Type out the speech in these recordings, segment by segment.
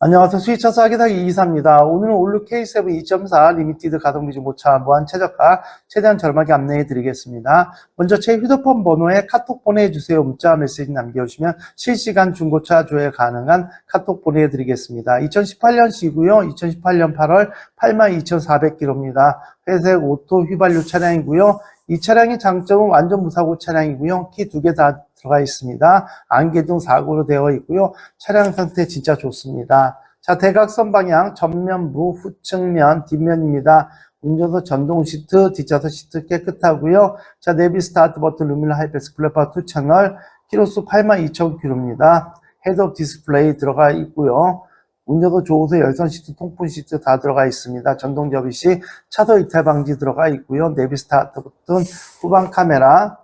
안녕하세요. 수위차 싸기사기 이기사입니다. 오늘은 올루 K7 2.4 리미티드 가동비중 모차 무한 최저가 최대한 저렴하게 안내해 드리겠습니다. 먼저 제 휴대폰 번호에 카톡 보내주세요. 문자 메시지 남겨주시면 실시간 중고차 조회 가능한 카톡 보내드리겠습니다. 2018년식이고요. 2018년 8월 82,400km입니다. 회색 오토 휘발유 차량이고요. 이 차량의 장점은 완전 무사고 차량이고요. 키 두 개 다 들어가 있습니다. 안개등 사고로 되어 있고요. 차량 상태 진짜 좋습니다. 자, 대각선 방향 전면부 후측면 뒷면입니다. 운전석 전동 시트, 뒷좌석 시트 깨끗하고요. 자, 내비 스타트 버튼 루미너 하이패스 플랫파 2 채널 키로수 82,000km입니다. 헤드업 디스플레이 들어가 있고요. 운전도 좋으세요. 열선 시트, 통풍 시트 다 들어가 있습니다. 전동 접이시, 차도 이탈 방지 들어가 있고요. 내비 스타트 버튼, 후방 카메라,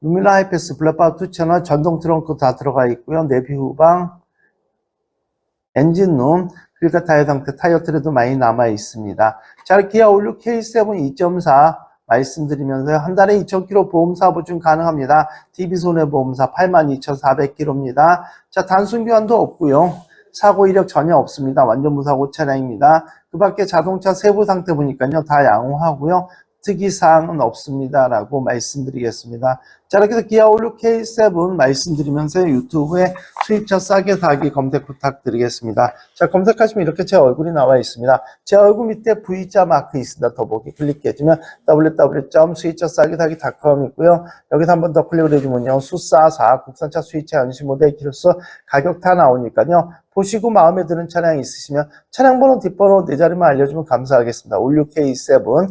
루밀라 하이패스 블랙바우 2 채널 전동 트렁크 다 들어가 있고요. 내비 후방, 엔진룸, 그러니까 타이어 상태, 타이어 트레도 많이 남아 있습니다. 자, 기아 올류 K7 2.4 말씀드리면서 한 달에 2,000km 보험사 보증 가능합니다. DB손해보험사 82,400km입니다. 자, 단순 교환도 없고요. 사고 이력 전혀 없습니다. 완전 무사고 차량입니다. 그 밖에 자동차 세부 상태 보니까요. 다 양호하고요. 특이사항은 없습니다라고 말씀드리겠습니다. 자, 이렇게 해서 기아 올류 K7 말씀드리면서 유튜브에 수입차 싸게 사기 검색 부탁드리겠습니다. 자, 검색하시면 이렇게 제 얼굴이 나와 있습니다. 제 얼굴 밑에 V자 마크 있습니다. 더보기 클릭해주면 www.수입차 싸게 사기.com 있고요. 여기서 한 번 더 클릭을 해주면요. 수싸4 국산차 수입차 연식 모델 키로수 가격 다 나오니까요. 보시고 마음에 드는 차량 있으시면 차량 번호 뒷번호 네 자리만 알려주면 감사하겠습니다. 올류 K7